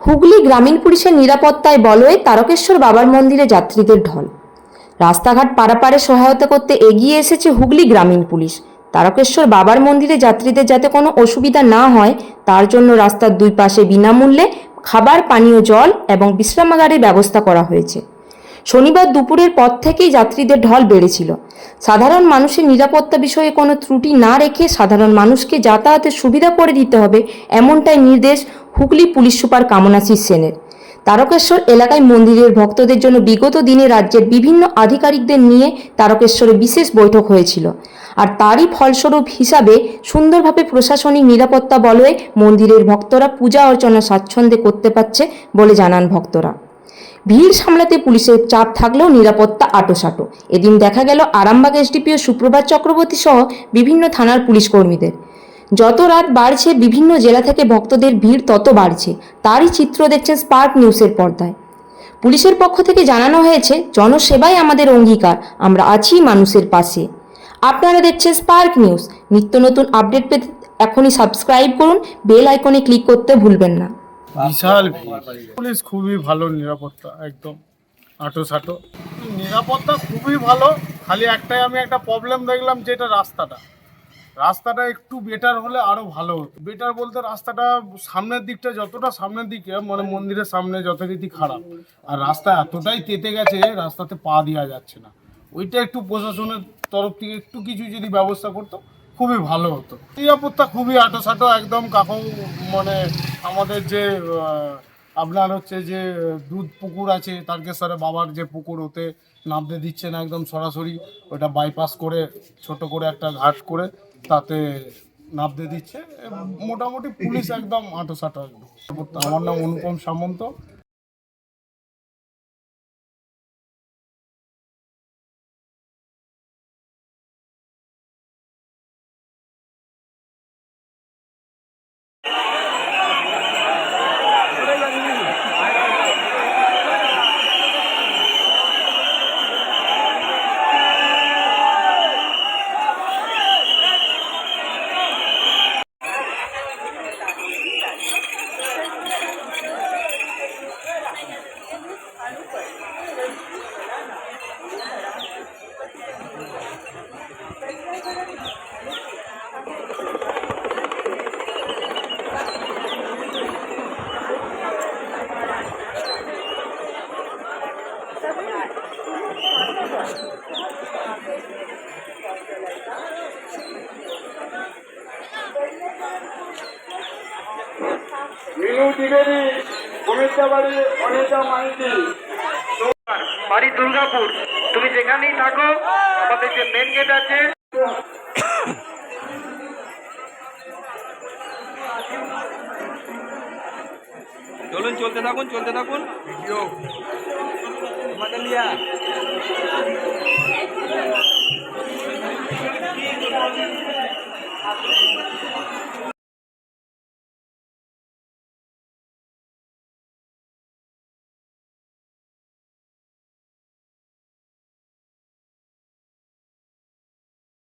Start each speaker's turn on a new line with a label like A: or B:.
A: হুগলি গ্রামীণ পুলিশের নিরাপত্তায় বলয়ে তারকেশ্বর বাবার মন্দিরে যাত্রীদের ঢল। রাস্তাঘাট পারাপারে সহায়তা করতে এগিয়ে এসেছে হুগলি গ্রামীণ পুলিশ। তারকেশ্বর বাবার মন্দিরে যাত্রীদের যাতে কোনো অসুবিধা না হয়, তার জন্য রাস্তার দুই পাশে বিনামূল্যে খাবার, পানীয় জল এবং বিশ্রামাগারের ব্যবস্থা করা হয়েছে। শনিবার দুপুরের পর থেকেই যাত্রীদের ঢল বেড়েছিল। সাধারণ মানুষের নিরাপত্তা বিষয়ে কোনো ত্রুটি না রেখে সাধারণ মানুষকে যাতায়াতের সুবিধা করে দিতে হবে, এমনটাই নির্দেশ হুগলি পুলিশ সুপার কামনাশী সেনের। তারকেশ্বর এলাকায় মন্দিরের ভক্তদের জন্য বিগত দিনে রাজ্যের বিভিন্ন আধিকারিকদের নিয়ে তারকেশ্বরে বিশেষ বৈঠক হয়েছিল। আর তারই ফলস্বরূপ হিসাবে সুন্দরভাবে প্রশাসনিক নিরাপত্তা বলয়ে মন্দিরের ভক্তরা পূজা অর্চনা স্বাচ্ছন্দ্যে করতে পারছে বলে জানান ভক্তরা। ভিড় সামলাতে পুলিশের চাপ থাকলেও নিরাপত্তা আটোসাটো। এদিন দেখা গেল আরামবাগ এসডিপিও সুপ্রভাত চক্রবর্তী সহ বিভিন্ন থানার পুলিশ কর্মীদের। যত রাত বাড়ছে, বিভিন্ন জেলা থেকে ভক্তদের ভিড় তত বাড়ছে। তারই চিত্র দেখছেন স্পার্ক নিউজের পর্দায়। পুলিশের পক্ষ থেকে জানানো হয়েছে, জনসেবাই আমাদের অঙ্গীকার, আমরা আছি মানুষের পাশে। আপনারা দেখছেন স্পার্ক নিউজ। নিত্য নতুন আপডেট পেতে এখনই সাবস্ক্রাইব করুন, বেল আইকনে ক্লিক করতে ভুলবেন না।
B: বিশাল পুলিশ খুবই ভালো নিরাপত্তা, একদম আটো সাটো। নিরাপত্তা খুবই ভালো, খালি একটাই আমি একটা প্রবলেম দেখলাম যেটা রাস্তাটা। রাস্তাটা একটু বেটার হলে আরও ভালো হতো। বেটার বলতে রাস্তাটা সামনের দিকটা যতটা সামনের দিকে মানে মন্দিরের সামনে যথারীতি খারাপ। আর রাস্তা এতটাই তেতে গেছে, রাস্তাতে পা দেওয়া যাচ্ছে না। ওইটা একটু প্রশাসনের তরফ থেকে একটু কিছু যদি ব্যবস্থা করতো, খুবই ভালো হতো। নিরাপত্তা খুবই আটো সাটো একদম কাকু মানে আমাদের যে আপনার হচ্ছে যে, দুধ পুকুর আছে তারকেশ্বরে বাবার যে পুকুর, ওতে নামতে দিচ্ছে না একদম সরাসরি। ওটা বাইপাস করে, ছোট করে একটা ঘাট করে তাতে নামতে দিচ্ছে। মোটামুটি পুলিশ একদম আটো সাটো আমার নাম অনুপম সামন্ত।
C: মিনু দ্বিবেদী অমিতা বাড়ি অনিতা মাইতি।
D: বাড়ি দুর্গাপুর। তুমি যেখানেই থাকো আমাদের যে মেন গেট আছে।
E: চলুন চলতে থাকুন চলতে থাকুন। ভিডিও। তোমাকে লিয়া